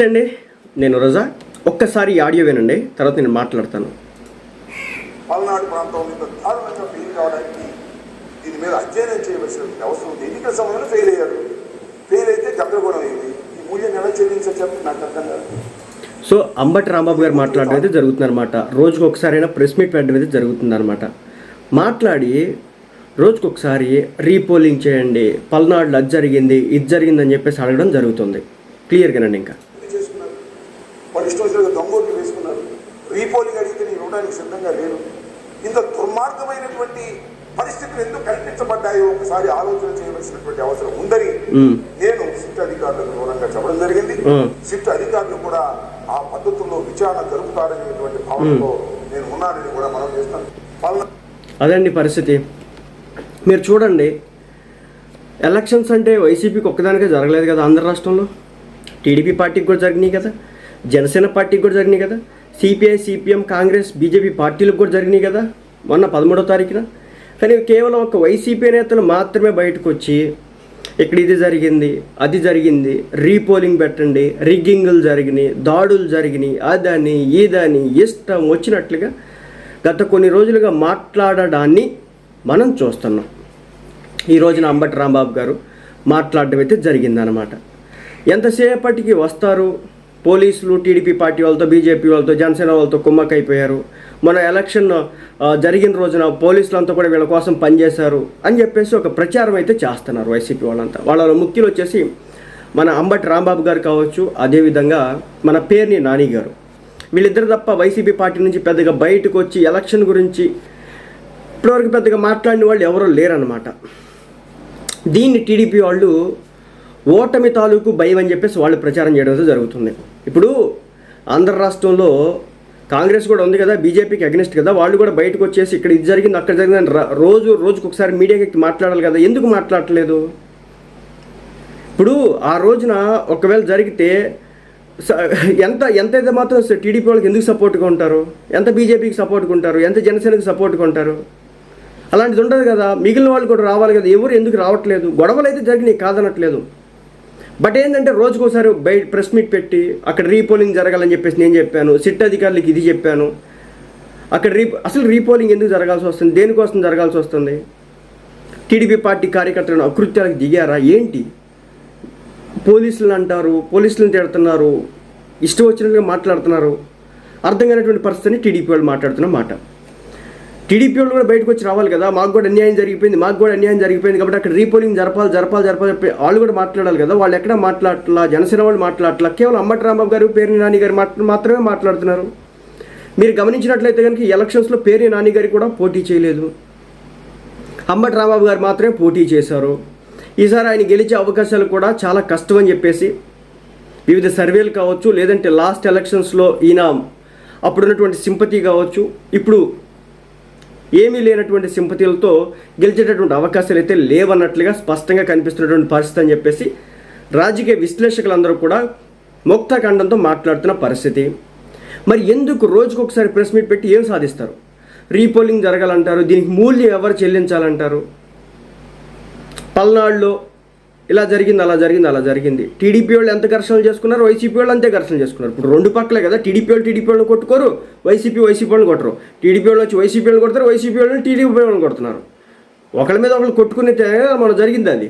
నమస్తే అండి నేను రోజా. ఒక్కసారి ఈ ఆడియో వినండి. తర్వాత నేను మాట్లాడతాను. పల్నాడు ప్రాంతం ఇంత దారుణంగా ఫెయిల్ కావడానికి దీని మీద అధ్యయనం చేయవలసిన అవసరం ఉంది. ఎన్నికల సమయంలో ఫెయిల్ అయ్యారు. ఫెయిల్ అయితే గందరగోళం అయింది. ఈ మూల్యం ఎలా చెల్లించారు చెప్పి నాకు అర్థం కాదు సో అంబటి రాంబాబు గారు మాట్లాడడం అయితే జరుగుతుందన్నమాట. రోజుకు ఒకసారైనా ప్రెస్ మీట్ పెట్టడం అయితే జరుగుతుందన్నమాట. మాట్లాడి రోజుకు ఒకసారి రీపోలింగ్ చేయండి. పల్నాడులో అది జరిగింది ఇది జరిగిందని చెప్పేసి అడగడం జరుగుతుంది. క్లియర్గానండి ఇంకా ఎందుకు చేసుకున్నారు వాళ్ళు ఇష్టం వచ్చినట్టు దొంగోట్లు వేసుకున్నారు రీపోలింగ్ అడిగితే నేను ఇవ్వడానికి సిద్ధంగా లేను. ఇంత దుర్మార్గమైనటువంటి పరిస్థితులు ఎందుకు కల్పించబడ్డాయో ఒకసారి ఆలోచన చేయవలసినటువంటి అవసరం ఉందని. నేను సిట్ అధికారులకు దూరంగా చెప్పడం జరిగింది. సిట్ అధికారులు కూడా ఆ పద్ధతుల్లో విచారణ జరుపుతారనేటువంటి భావనతో నేను ఉన్నానని కూడా మనం చేస్తాను అదండి పరిస్థితి. మీరు చూడండి ఎలక్షన్స్ అంటే వైసీపీకి ఒక్కదానికే జరగలేదు కదా ఆంధ్ర రాష్ట్రంలో? టీడీపీ పార్టీకి కూడా జరిగినాయి కదా జనసేన పార్టీకి కూడా జరిగినాయి కదా సిపిఐ సిపిఎం కాంగ్రెస్ బీజేపీ పార్టీలకు కూడా జరిగినాయి కదా మొన్న పదమూడో తారీఖున. కానీ కేవలం ఒక వైసీపీ నేతలు మాత్రమే బయటకు వచ్చి ఇక్కడ ఇది జరిగింది అది జరిగింది రీపోలింగ్ పెట్టండి రిగ్గింగులు జరిగినాయి దాడులు జరిగినాయి అదని ఇదని ఇష్టం వచ్చినట్లుగా గత కొన్ని రోజులుగా మాట్లాడడాన్ని మనం చూస్తున్నాం. ఈ రోజున అంబటి రాంబాబు గారు మాట్లాడడం అయితే జరిగిందనమాట ఎంతసేపటికి వస్తారు? పోలీసులు టీడీపీ పార్టీ వాళ్ళతో బీజేపీ వాళ్ళతో జనసేన వాళ్ళతో కుమ్మక్కైపోయారు. మన ఎలక్షన్ జరిగిన రోజున పోలీసులంతా కూడా వీళ్ళ కోసం పనిచేశారు అని చెప్పేసి ఒక ప్రచారం అయితే చేస్తున్నారు వైసీపీ వాళ్ళంతా. వాళ్ళ ముఖ్యులు వచ్చేసి మన అంబటి రాంబాబు గారు కావచ్చు అదేవిధంగా మన పేర్ని నాని గారు. వీళ్ళిద్దరు తప్ప వైసీపీ పార్టీ నుంచి పెద్దగా బయటకు వచ్చి ఎలక్షన్ గురించి ఇప్పటివరకు పెద్దగా మాట్లాడిన వాళ్ళు ఎవరూ లేరనమాట దీన్ని టీడీపీ వాళ్ళు ఓటమి తాలూకు భయం అని చెప్పేసి వాళ్ళు ప్రచారం చేయడం అయితే జరుగుతుంది. ఇప్పుడు ఆంధ్ర రాష్ట్రంలో కాంగ్రెస్ కూడా ఉంది కదా బీజేపీకి అగ్నిస్ట్ కదా వాళ్ళు కూడా బయటకు వచ్చేసి ఇక్కడ ఇది జరిగింది అక్కడ జరిగింది రోజు రోజుకు ఒకసారి మీడియాకి మాట్లాడాలి కదా ఎందుకు మాట్లాడట్లేదు? ఇప్పుడు ఆ రోజున ఒకవేళ జరిగితే స- ఎంత ఎంత అయితే మాత్రం టీడీపీ వాళ్ళకి ఎందుకు సపోర్ట్గా ఉంటారు? ఎంత బీజేపీకి సపోర్ట్గా ఉంటారు? ఎంత జనసేనకి సపోర్ట్గా ఉంటారు? అలాంటిది ఉండదు కదా మిగిలిన వాళ్ళు కూడా రావాలి కదా ఎవరు ఎందుకు రావట్లేదు? గొడవలు అయితే జరిగినాయి కాదనట్లేదు. బట్ ఏంటంటే రోజుకోసారి బయట ప్రెస్ మీట్ పెట్టి అక్కడ రీపోలింగ్ జరగాలని చెప్పేసి నేను చెప్పాను సిట్ అధికారులకు ఇది చెప్పాను. అక్కడ రీ అసలు రీపోలింగ్ ఎందుకు జరగాల్సి వస్తుంది దేనికోసం జరగాల్సి వస్తుంది? టీడీపీ పార్టీ కార్యకర్తలను అకృత్యాలకు దిగారా? ఏంటి? పోలీసులను అంటారు పోలీసులను తిడుతున్నారు ఇష్టం వచ్చినట్టుగా మాట్లాడుతున్నారు. అర్థం కానటువంటి పరిస్థితిని టీడీపీ వాళ్ళు మాట్లాడుతున్న మాట. టీడీపీ వాళ్ళు కూడా బయటకు వచ్చి రావాలి కదా. మాకు కూడా అన్యాయం జరిగిపోయింది మాకు కూడా అన్యాయం జరిగిపోయింది కాబట్టి అక్కడ రీపోలింగ్ జరపాలి జరపాలి జరపాలి చెప్పి వాళ్ళు కూడా మాట్లాడాలి కదా. వాళ్ళు ఎక్కడ మాట్లాడట్లా? జనసేన వాళ్ళు మాట్లాడట్లా? కేవలం అమ్మటి రాంబాబు గారు పేరుని నాని గారు మాత్రమే మాట్లాడుతున్నారు. మీరు గమనించినట్లయితే కనుక ఎలక్షన్స్లో పేరుని నాని గారు కూడా పోటీ చేయలేదు. అంబటి రాంబాబు గారు మాత్రమే పోటీ చేశారు. ఈసారి ఆయన గెలిచే అవకాశాలు కూడా చాలా కష్టం అని చెప్పేసి వివిధ సర్వేలు కావచ్చు లేదంటే లాస్ట్ ఎలక్షన్స్లో ఈయన అప్పుడున్నటువంటి సింపతి కావచ్చు ఇప్పుడు ఏమీ లేనటువంటి సింపతిలతో గెలిచేటటువంటి అవకాశాలు అయితే లేవన్నట్లుగా స్పష్టంగా కనిపిస్తున్నటువంటి పరిస్థితి అని చెప్పేసి రాజకీయ విశ్లేషకులందరూ కూడా ముక్తఖండంతో మాట్లాడుతున్న పరిస్థితి. మరి ఎందుకు రోజుకు ఒకసారి ప్రెస్ మీట్ పెట్టి ఏం సాధిస్తారు? రీపోలింగ్ జరగాలంటారు దీనికి మూల్యం ఎవరు చెల్లించాలంటారు? పల్నాడులో ఇలా జరిగింది అలా జరిగింది అలా జరిగింది. టీడీపీ వాళ్ళు ఎంత ఘర్షణలు చేసుకున్నారు? వైసీపీ వాళ్ళు అంతే ఘర్షణ చేసుకున్నారు. ఇప్పుడు రెండు పక్కలే కదా టీడీపీ వాళ్ళు టీడీపీ వాళ్ళని కొట్టుకోరు వైసీపీ వైసీపీ వాళ్ళని కొట్టరు. టీడీపీ వాళ్ళు వచ్చి వైసీపీ వాళ్ళని కొడతారు వైసీపీ వాళ్ళని టీడీపీ వాళ్ళని కొడుతున్నారు. ఒకళ్ళ మీద ఒకళ్ళు కొట్టుకునే మనం జరిగింది అది.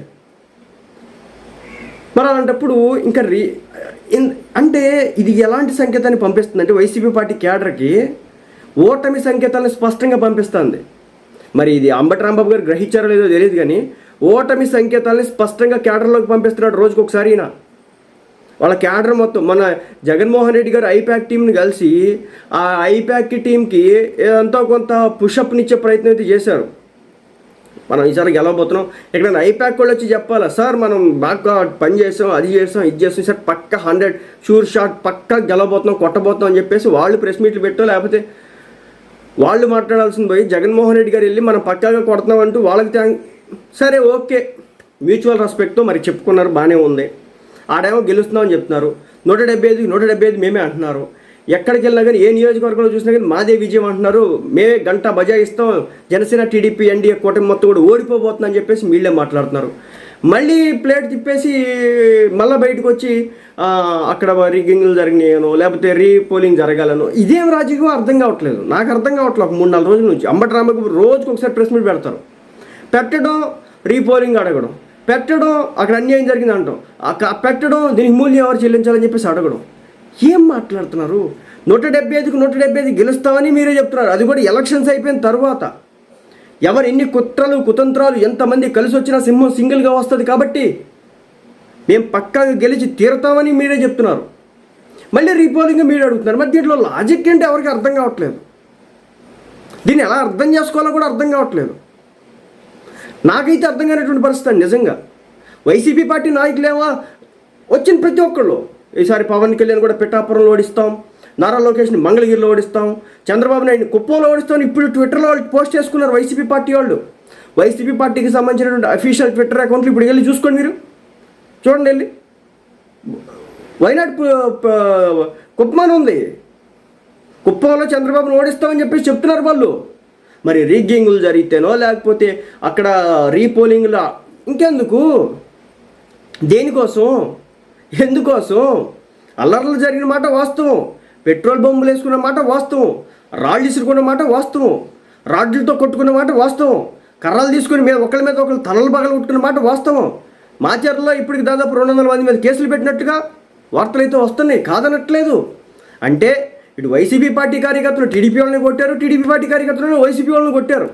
మరి అలాంటప్పుడు ఇంకా రీ అంటే ఇది ఎలాంటి సంకేతాన్ని పంపిస్తుంది అంటే వైసీపీ పార్టీ క్యాడర్కి ఓటమి సంకేతాలను స్పష్టంగా పంపిస్తుంది. మరి ఇది అంబటి రాంబాబు గారు గ్రహించారో లేదో తెలియదు కానీ ఓటమి సంకేతాలని స్పష్టంగా క్యాడర్లోకి పంపిస్తున్నాడు రోజుకొకసారి ఈయన. వాళ్ళ క్యాడర్ మొత్తం మన జగన్మోహన్ రెడ్డి గారు ఐప్యాక్ టీంని కలిసి ఆ ఐప్యాక్ టీంకి ఎంతో కొంత పుషప్నిచ్చే ప్రయత్నం అయితే చేశారు. మనం ఈసారి గెలవబోతున్నాం. ఇక్కడ ఐప్యాక్ వాళ్ళు వచ్చి చెప్పాలా? సార్ మనం బాగా పని చేసాం అది చేసాం ఇది చేసాం సార్ పక్క హండ్రెడ్ షూర్ షాట్ పక్క గెలవబోతున్నాం కొట్టబోతున్నాం అని చెప్పేసి వాళ్ళు ప్రెస్ మీట్లు పెట్టో లేకపోతే వాళ్ళు మాట్లాడాల్సింది పోయి జగన్మోహన్ రెడ్డి గారు వెళ్ళి మనం పక్కాగా కొడుతున్నాం అంటూ వాళ్ళకి థ్యాంక్ సరే ఓకే. మ్యూచువల్ రెస్పెక్ట్తో మరి చెప్పుకున్నారు బాగానే ఉంది. ఆడేమో గెలుస్తున్నామని చెప్తున్నారు. నూట డెబ్బై ఐదు నూట డెబ్బై ఐదు మేమే అంటున్నారు. ఎక్కడికి వెళ్ళినా కానీ ఏ నియోజకవర్గంలో చూసినా కానీ మాదే విజయం అంటున్నారు. మేమే గంట బజాయిస్తాం జనసేన టీడీపీ ఎన్డీఏ కూటమి మొత్తం కూడా ఓడిపోబోతుందని చెప్పేసి వీళ్ళే మాట్లాడుతున్నారు. మళ్ళీ ప్లేట్ తిప్పేసి మళ్ళీ బయటకు వచ్చి అక్కడ రిగింగ్లు జరిగినాయనో లేకపోతే రీ పోలింగ్ ఇదేం రాజకీయం అర్థం కావట్లేదు. నాకు అర్థం కావట్లేదు. ఒక మూడు నాలుగు రోజుల నుంచి. అంబటి రామకు రోజుకి ఒకసారి ప్రెస్ మీట్ పెడతారు. పెట్టడం రీపోలింగ్ అడగడం. పెట్టడం అక్కడ అన్యాయం జరిగింది అంటాం. పెట్టడం దీనికి మూల్యం ఎవరు చెల్లించాలని చెప్పేసి అడగడం. ఏం మాట్లాడుతున్నారు? నూట డెబ్బై ఐదుకు నూట డెబ్బై ఐదు గెలుస్తామని మీరే చెప్తున్నారు. అది కూడా ఎలక్షన్స్ అయిపోయిన తర్వాత. ఎవరు ఎన్ని కుట్రలు కుతంత్రాలు ఎంతమంది కలిసి వచ్చినా సింహం సింగిల్గా వస్తుంది కాబట్టి మేము పక్కాగా గెలిచి తీరుతామని మీరే చెప్తున్నారు. మళ్ళీ రీపోలింగ్ మీరు అడుగుతున్నారు. మరి దీంట్లో లాజిక్ ఏంటి ఎవరికి అర్థం కావట్లేదు. దీన్ని ఎలా అర్థం చేసుకోవాలో కూడా అర్థం కావట్లేదు. నాకైతే అర్థం కానటువంటి పరిస్థితి నిజంగా. వైసీపీ పార్టీ నాయకులేమో వచ్చిన ప్రతి ఒక్కళ్ళు. ఈసారి పవన్ కళ్యాణ్ కూడా పిఠాపురంలో ఓడిస్తాం నారా లోకేష్ని మంగళగిరిలో ఓడిస్తాం చంద్రబాబు నాయుడిని కుప్పంలో ఓడిస్తాం ఇప్పుడు ట్విట్టర్లో వాళ్ళు పోస్ట్ చేసుకున్నారు వైసీపీ పార్టీ వాళ్ళు. వైసీపీ పార్టీకి సంబంధించినటువంటి అఫీషియల్ ట్విట్టర్ అకౌంట్లు ఇప్పుడు వెళ్ళి చూసుకోండి మీరు. చూడండి వెళ్ళి. వైనాడ్ ప- కుప్పమాన్ ఉంది. కుప్పంలో చంద్రబాబును ఓడిస్తామని చెప్పేసి చెప్తున్నారు వాళ్ళు. మరి రిగ్గింగులు జరిగితేనో లేకపోతే అక్కడ రీపోలింగ్లో ఇంకెందుకు? దేనికోసం? ఎందుకోసం? అల్లర్లు జరిగిన మాట వాస్తవం. పెట్రోల్ బొమ్మలు వేసుకున్న మాట వాస్తవం. రాళ్ళు ఇసురుకున్న మాట వాస్తవం. రాడ్లతో కొట్టుకున్న మాట వాస్తవం. కర్రలు తీసుకుని మీద ఒకళ్ళ మీద ఒకళ్ళు తలలు పగలు కొట్టుకున్న మాట వాస్తవం. మాచర్లో ఇప్పటికి దాదాపు రెండు వందల మంది మీద కేసులు పెట్టినట్టుగా వార్తలు అయితే వస్తున్నాయి. కాదనట్లేదు. అంటే ఇటు వైసీపీ పార్టీ కార్యకర్తలు టీడీపీ వాళ్ళని కొట్టారు టీడీపీ పార్టీ కార్యకర్తలు వైసీపీ వాళ్ళని కొట్టారు.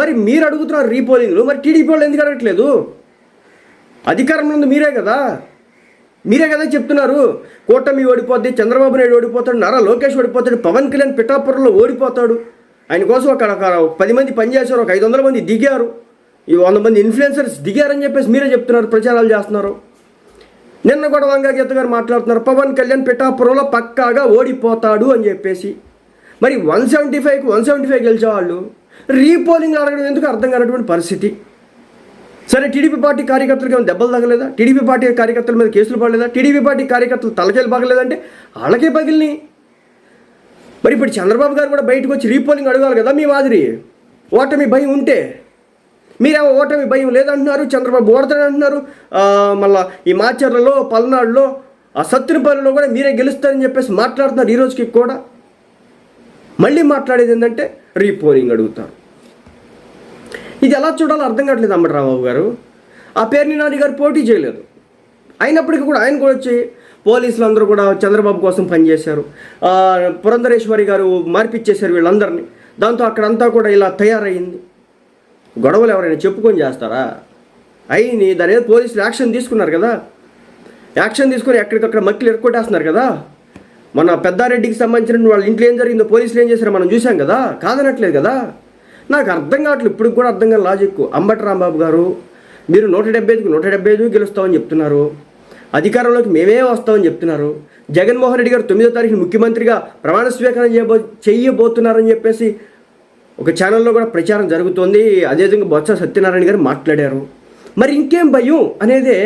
మరి మీరు అడుగుతున్నారు రీపోలింగ్లు మరి టీడీపీ వాళ్ళు ఎందుకు అడగట్లేదు? అధికారంలో ఉంది మీరే కదా. మీరే కదా చెప్తున్నారు. కూటమి ఓడిపోద్ది చంద్రబాబు నాయుడు ఓడిపోతాడు నారా లోకేష్ ఓడిపోతాడు పవన్ కళ్యాణ్ పిఠాపురంలో ఓడిపోతాడు. ఆయన కోసం అక్కడ పది మంది పనిచేశారు ఒక ఐదు వందల మంది దిగారు. ఈ వంద మంది ఇన్ఫ్లుయెన్సర్స్ దిగారని చెప్పేసి మీరే చెప్తున్నారు ప్రచారాలు చేస్తున్నారు. నిన్న కూడా వంగగీత గారు మాట్లాడుతున్నారు. పవన్ కళ్యాణ్ పిఠాపురంలో పక్కాగా ఓడిపోతాడు అని చెప్పేసి. మరి వన్ సెవెంటీ ఫైవ్కి వన్ సెవెంటీ ఫైవ్ గెలిచేవాళ్ళు రీపోలింగ్ అడగడం ఎందుకు అర్థం కానటువంటి పరిస్థితి? సరే టీడీపీ పార్టీ కార్యకర్తలకు ఏమైనా దెబ్బలు తగలేదా? టీడీపీ పార్టీ కార్యకర్తల మీద కేసులు పడలేదా? టీడీపీ పార్టీ కార్యకర్తలు తలకేలు పగలేదంటే వాళ్ళకే పగిలిని. మరి ఇప్పుడు చంద్రబాబు గారు కూడా బయటకు వచ్చి రీపోలింగ్ అడగాలి కదా మీ మాదిరి. ఓటమి భయం ఉంటే మీరేమో ఓటమి భయం లేదంటున్నారు చంద్రబాబు ఓడతాడు అంటున్నారు మళ్ళీ మళ్ళా ఈ మాచర్లలో పల్నాడులో ఆ సత్తునిపల్లిలో కూడా మీరే గెలుస్తారని చెప్పేసి మాట్లాడుతున్నారు ఈ రోజుకి కూడా. మళ్ళీ మాట్లాడేది ఏంటంటే రీపోలింగ్ అడుగుతారు. ఇది ఎలా చూడాలో అర్థం కావట్లేదు అమ్మటి గారు. ఆ పేరుని నాని గారు పోటీ చేయలేదు. అయినప్పటికీ కూడా ఆయన కూడా వచ్చి పోలీసులు అందరూ కూడా చంద్రబాబు కోసం పనిచేశారు. పురంధరేశ్వరి గారు మార్పిచ్చేశారు వీళ్ళందరినీ. దాంతో అక్కడంతా కూడా ఇలా తయారయ్యింది గొడవలు ఎవరైనా చెప్పుకొని చేస్తారా? అయ్యి దాని మీద పోలీసులు యాక్షన్ తీసుకున్నారు కదా? యాక్షన్ తీసుకొని ఎక్కడికక్కడ మక్కిలు ఎరుక్కొట్టేస్తున్నారు కదా? మన పెద్దారెడ్డికి సంబంధించిన వాళ్ళ ఇంట్లో ఏం జరిగిందో పోలీసులు ఏం చేశారో మనం చూసాం కదా? కాదనట్లేదు కదా? నాకు అర్థం కావట్లేదు ఇప్పుడు కూడా అర్థం కాదు లాజిక్ అంబటి రాంబాబు గారు మీరు నూట డెబ్బై ఐదుకు నూట డెబ్బై ఐదు గెలుస్తామని చెప్తున్నారు. అధికారంలోకి మేమే వస్తామని చెప్తున్నారు. జగన్మోహన్ రెడ్డి గారు తొమ్మిదో తారీఖు ముఖ్యమంత్రిగా ప్రమాణ స్వీకారం చేయబో చెయ్యబోతున్నారని చెప్పేసి ఒక ఛానల్లో కూడా ప్రచారం జరుగుతోంది. అదేవిధంగా బొత్స సత్యనారాయణ గారు మాట్లాడారు. మరి ఇంకేం భయం అనేదే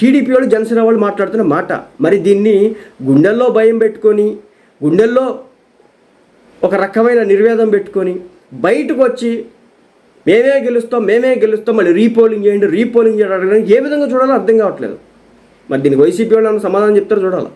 టీడీపీ వాళ్ళు జనసేన వాళ్ళు మాట్లాడుతున్న మాట. మరి దీన్ని గుండెల్లో భయం పెట్టుకొని గుండెల్లో ఒక రకమైన నిర్వేదం పెట్టుకొని బయటకు వచ్చి మేమే గెలుస్తాం మేమే గెలుస్తాం మళ్ళీ రీపోలింగ్ చేయండి రీపోలింగ్ చేయడం అడగడానికి ఏ విధంగా చూడాలో అర్థం కావట్లేదు. మరి దీనికి వైసీపీ వాళ్ళు సమాధానం చెప్తారు చూడాలి?